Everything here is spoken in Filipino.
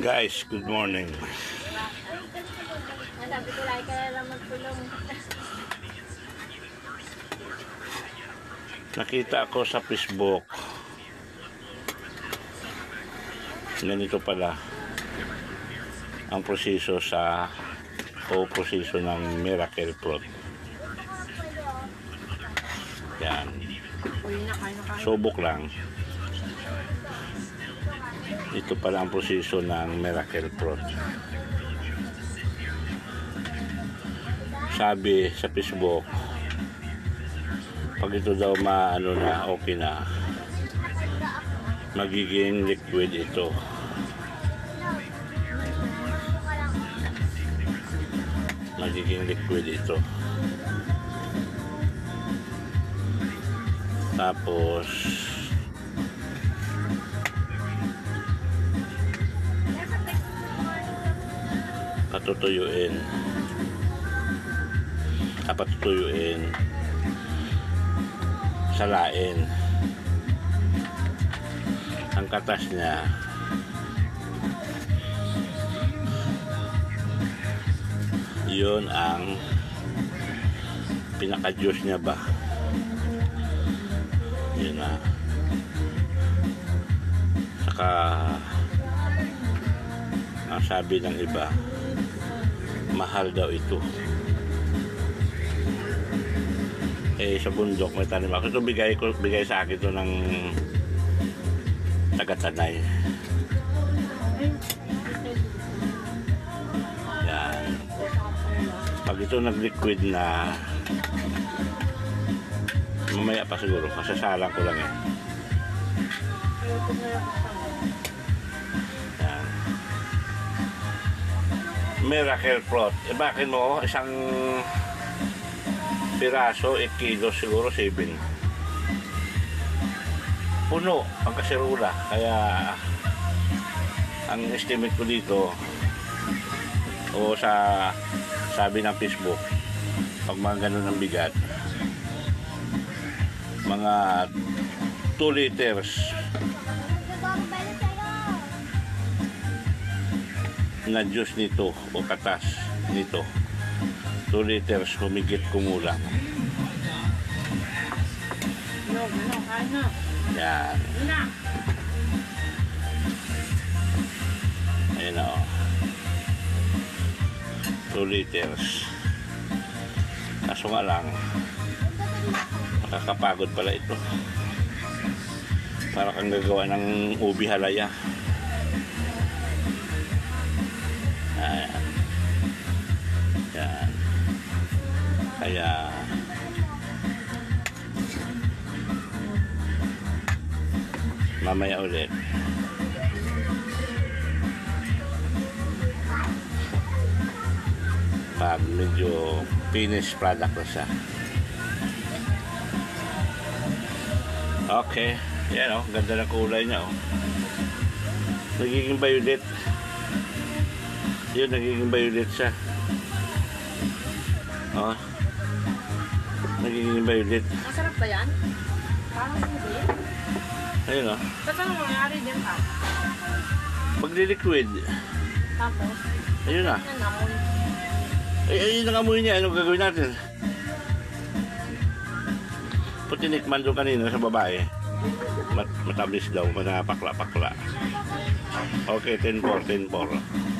Guys, good morning. Sabi ko lang kaya lang magpulong. Nakita ko sa Facebook. Ganito pala ang proseso sa o proseso ng miracle fruit. Yan. Subok lang. Ito pala ang proseso ng miracle fruit. Sabi sa Facebook, pag ito daw maano na, okay na, magiging liquid ito. Magiging liquid ito. Tapos, patutuyuin. Ah, patutuyuin. Salain. Ang katas niya, yun ang pinaka-juice niya ba yun na saka ang sabi ng iba mahal daw ito. Eh sa bundok may tanim. Ako ito bigay, ko, bigay sa akin ito ng taga-tanay. Yan. Pag ito nag-liquid na mamaya pa siguro. Kasasalang ko lang eh miracle fruit eh bakit mo? Isang piraso 8 kilo siguro 7 puno ang kaserula. Kaya ang estimate ko dito o sa sabi ng Facebook pag mga ganun ang bigat mga 2 liters na juice nito o katas nito. 2 liters humigit kumulang. Yan. Ayun na oh 2 liters kaso nga lang nakakapagod pala ito. Para kang gagawa ng ubi halaya Kaya mamaya ulit. Pag medyo finished product na siya. Okay. Yan oh. Ganda ng kulay niya oh. Nagiging violet. Yun nagiging violet siya. Oh nagiging violet Masarap ba yan? Parang hindi. ayun oh Tapos ano mangyari din pa? magli-liquid. Tapos, ayun na yan namoy. ay ayun ang amoy niya. Ano gagawin natin? Puti tikman doon kanina sa babae. Mat matamis daw. Manapakla-pakla okay 10-4 10-4